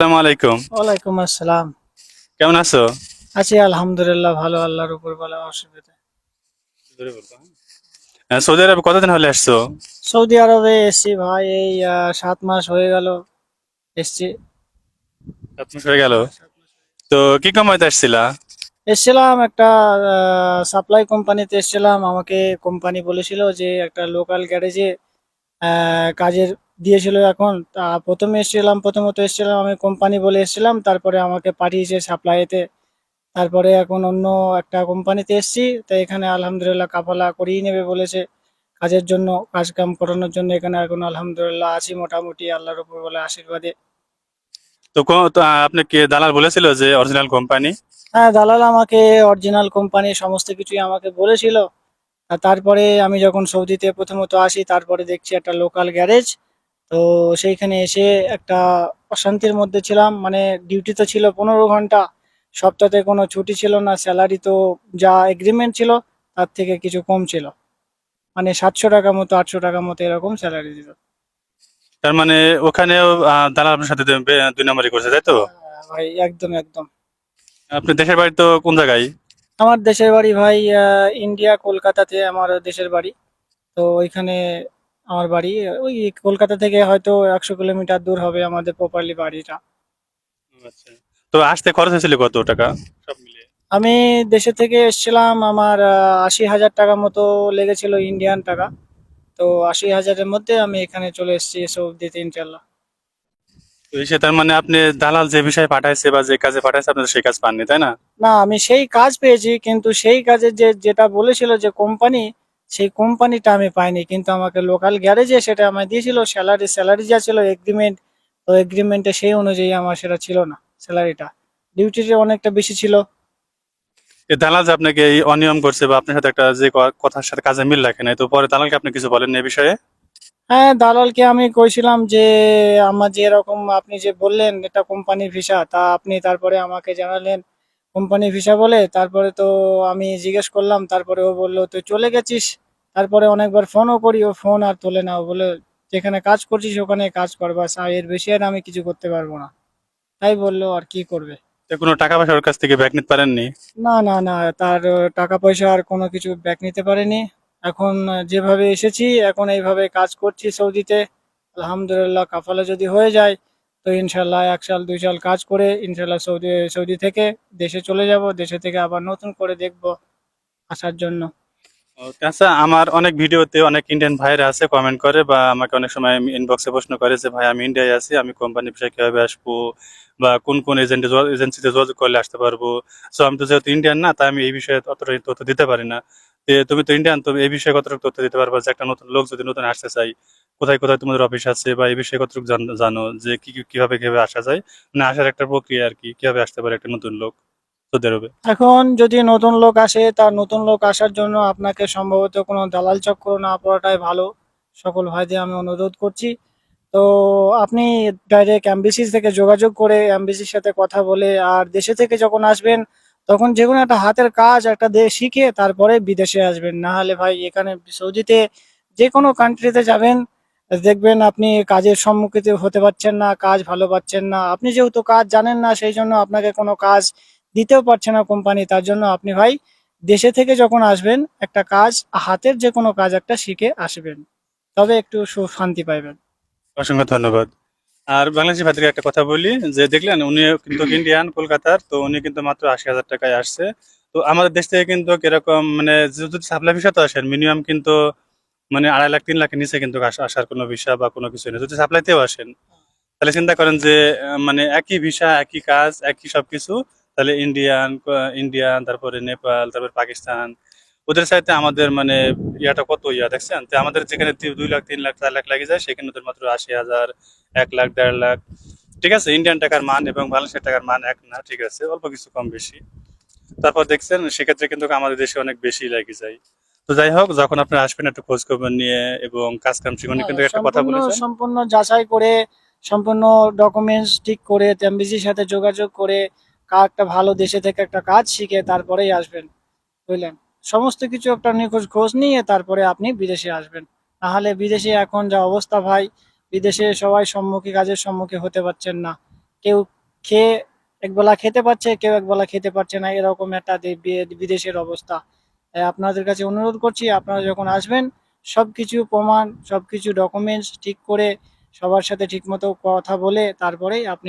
আসসালামু আলাইকুম। ওয়ালাইকুম আসসালাম। কেমন আছো? আছি আলহামদুলিল্লাহ ভালো আল্লাহর উপর বলা অসুবিধা। সৌদি আরবে কতদিন হলে আসছো? সৌদি আরবে এসছি ভাই এই সাত মাস হয়ে গেল এসছি। সাত মাস হয়ে গেল। তো কি কামাইতে আসছিলা? এসছিলাম একটা সাপ্লাই কোম্পানিতে এসছিলাম। আমাকে কোম্পানি বলেছিল যে একটা লোকাল গ্যারেজে কাজের দিয়েছিল এখন। তা প্রথমে এসেছিলাম প্রথমত এসেছিলাম আমি কোম্পানি বলে এসেছিলাম তারপরে আমাকে পাঠিয়েছে সাপ্লাইতে তারপরে এখন অন্য একটা কোম্পানিতে এসেছি তো এখানে আলহামদুলিল্লাহ কাফালা করিয়ে নেবে বলেছে। কাজের জন্য কাজ কাম করানোর জন্য এখানে এখন আলহামদুলিল্লাহ আছি মোটামুটি আল্লাহর উপর বলে আশীর্বাদে। তো আপনি কি দালাল বলেছিল যে অরিজিনাল কোম্পানি হ্যাঁ দালাল আমাকে অরিজিনাল কোম্পানি সমস্ত কিছুই আমাকে বলেছিল। আর তারপরে আমি যখন সৌদিতে প্রথমত আসি তারপরে দেখছি একটা লোকাল গ্যারেজ তো সেইখানে এসে একটা অশান্তির মধ্যে ছিলাম। মানে ডিউটি তো ছিল পনেরো ঘণ্টা সপ্তাহে কোনো ছুটি ছিল না স্যালারি তো যা এগ্রিমেন্ট ছিল তার থেকে কিছু কম ছিল। মানে সাতশো টাকা মতো আটশো টাকা মতো এরকম স্যালারি দিত তার মানে ওখানেও আহ, দালাল আপনার সাথে দুই নম্বরই করছে তাই তো? হ্যাঁ, ভাই একদম একদম। আপনি দেশের বাড়ি তো কোন জায়গায়? আমার দেশের বাড়ি ভাই ইন্ডিয়া কলকাতাতে আমার দেশের বাড়ি। তো ওইখানে আমার বাড়ি ওই কলকাতা থেকে হয়তো একশো কিলোমিটার দূর হবে আমাদের প্রপারলি বাড়িটা। আচ্ছা। তো আসতে খরচ হয়েছিল কত টাকা? সব মিলিয়ে। আমি দেশে থেকে এসেছিলাম আমার আশি হাজার টাকা মতো লেগেছিল ইন্ডিয়ান টাকা। তো আশি হাজারের মধ্যে আমি এখানে চলে এসেছি সৌদিতে ইনশাল্লাহ তো এসে তার মানে আপনি দালাল যে বিষয়ে পাঠাইছে বা যে কাজে পাঠাইছে আপনি সেই কাজ পাননি তাই না? না আমি সেই কাজ পেয়েছি কিন্তু সেই কাজের যে যেটা বলেছিল যে কোম্পানি সেই কোম্পানিটা আমি পাইনি কিন্তু আমাকে লোকাল গ্যারেজে সেটা আমায় দিয়েছিল স্যালারি স্যালারি যা ছিল এগ্রিমেন্ট তো এগ্রিমেন্টে সেই অনুযায়ী আমার সেটা ছিল না স্যালারিটা ডিউটিটা অনেকটা বেশি ছিল। দালাল যে আপনাকে এই অনিয়ম করছে বা আপনার সাথে একটা যে কথার সাথে কাজে মিল রাখে নাই তো পরে দালালকে আপনি কিছু বলেন এই বিষয়ে? হ্যাঁ দালালকে আমি কইছিলাম যে আমার যে এরকম আপনি যে বললেন এটা কোম্পানির ভিসা তা আপনি তারপরে আমাকে জানালেন। কোম্পানির ভিসা বলে তারপরে তো আমি জিজ্ঞেস করলাম তারপরে ও বলল তুই চলে গেছিস? তারপরে অনেকবার ফোনও করি ও ফোন আর তোলে না ও বলে যেখানে কাজ করছিস ওখানে কাজ কর বাস আর এর বেশি আর আমি কিছু করতে পারব না। তাই বলল আর কি করবে? কোনো টাকা পয়সা ওর কাছ থেকে ব্যাক নিতে পারেননি? না না না তার টাকা পয়সা আর কোনো কিছু ব্যাক নিতে পারেনি। এখন যেভাবে এসেছি এখন এইভাবে কাজ করছি সৌদিতে আলহামদুলিল্লাহ কাফালা যদি হয়ে যায় তো ইনশাল্লাহ এক সাল, দুই সাল কাজ করে ইনশাল্লাহ সৌদি সৌদি থেকে দেশে চলে যাব, দেশে থেকে আবার নতুন করে দেখব আসার জন্য। আচ্ছা আমার অনেক ভিডিওতে অনেক ইন্ডিয়ান ভাইরা আছে কমেন্ট করে বা আমাকে অনেক সময় ইনবক্সে প্রশ্ন করে যে, ভাই, আমি ইন্ডিয়ায় আছি, আমি কোম্পানির বিষয়ে কীভাবে আসব বা কোন কোন এজেন্টে এজেন্সিতে যোগাযোগ করলে আসতে পারব? সো আমি তো যেহেতু ইন্ডিয়ান না, তাই আমি এই বিষয়ে অতটা তথ্য দিতে পারি না। তুমি তো ইন্ডিয়ান তুমি এই বিষয়ে কতটুকু তথ্য দিতে পারবা যে, একটা নতুন লোক যদি নতুন আসতে চাই কোথায় কোথায় তোমাদের অফিস আছে বা এই বিষয়ে কতটুকু জান- যে কি কীভাবে কীভাবে আসা যায়? মানে আসার একটা প্রক্রিয়া আর কি, কীভাবে আসতে পারে একটা নতুন লোক? এখন যদি নতুন লোক আসে, তার নতুন লোক আসার জন্য আপনাকে সম্ভবত কোনো দালাল চক্র না পড়াটাই ভালো। সকল ভাইদের আমি অনুরোধ করছি। তো আপনি ডাইরেক্ট এমবিসি থেকে যোগাযোগ করে এমবিসির সাথে কথা বলে আর দেশে থেকে যখন আসবেন, তখন যে কোনো একটা হাতের কাজ একটা দেশ শিখে তারপরে বিদেশে আসবেন। না হলে ভাই এখানে সৌদিতে যে কোনো কান্ট্রিতে যাবেন দেখবেন আপনি কাজের সম্মুখীন হতে পারছেন না, কাজ ভালো পাচ্ছেন না। আপনি যেহেতু কাজ জানেন না, সেই জন্য আপনাকে কোনো কাজ দিতেও পারছে না কোম্পানি তার জন্য আপনি ভাই দেশে থেকে যখন আসবেন, একটা কাজ হাতের যে কোনো কাজ একটা শিখে আসবেন। তবে একটু শান্তি পাইবেন। অসংখ্য ধন্যবাদ। আর বাংলাদেশি ভাইদেরকে একটা কথা বলি, যে দেখলেন উনি কিন্তু ইন্ডিয়ান কলকাতার, তো উনি কিন্তু মাত্র আশি হাজার টাকায় আসছে। তো আমাদের দেশ থেকে কিন্তু কীরকম মানে যদি সাপ্লাই ভিসা তো আসেন মিনিমাম কিন্তু মানে আড়াই লাখ, তিন লাখের নিচে কিন্তু আসার কোনো ভিসা বা কোনো কিছু নেই। যদি সাপ্লাইতেও আসেন, তাহলে চিন্তা করেন যে মানে একই ভিসা একই কাজ, একই সবকিছু, তাহলে ইন্ডিয়ান ইন্ডিয়ান তারপরে নেপাল তারপরে পাকিস্তান ওদের সাথে আমাদের মানে ইয়াটা কত ইয়া, দেখছেন? তো আমাদের যেখানে দুই লাখ, তিন লাখ, চার লাখ লাগে যায়, সেখানে ওদের মাত্র আশি হাজার, এক লাখ, দেড় লাখ। ঠিক আছে? ইন্ডিয়ান টাকার মান এবং বাংলাদেশের টাকার মান এক না, ঠিক আছে? অল্প কিছু কম বেশি। তারপর দেখছেন, সেক্ষেত্রে কিন্তু আমাদের দেশে অনেক বেশি লাগে যায়। তো যাই হোক যখন আপনারা আসবেন একটু খোঁজ খবর নিয়ে এবং কাজ কাম শিখুন কিন্তু একটা কথা বলেছেন। সম্পূর্ণ যাচাই করে সম্পূর্ণ ডকুমেন্টস ঠিক করে এমবিসির সাথে যোগাযোগ করে একটা ভালো দেশে থেকে একটা কাজ শিখে তারপরেই আসবেন বুঝলেন? সমস্ত কিছু একটা নিখোঁজ খোঁজ নিয়ে তারপরে আপনি বিদেশে আসবেন। নাহলে বিদেশে এখন যা অবস্থা ভাই বিদেশে সবাই সম্মুখী কাজের সম্মুখীন হতে পারছেন না। কেউ খেয়ে একবেলা খেতে পারছে কেউ একবেলা খেতে পারছে না এরকম একটা বিদেশের অবস্থা। আপনাদের কাছে অনুরোধ করছি, আপনারা যখন আসবেন সব কিছু প্রমাণ সব কিছু ডকুমেন্টস ঠিক করে সবার সাথে ঠিকমতো কথা বলে তারপরেই আপনি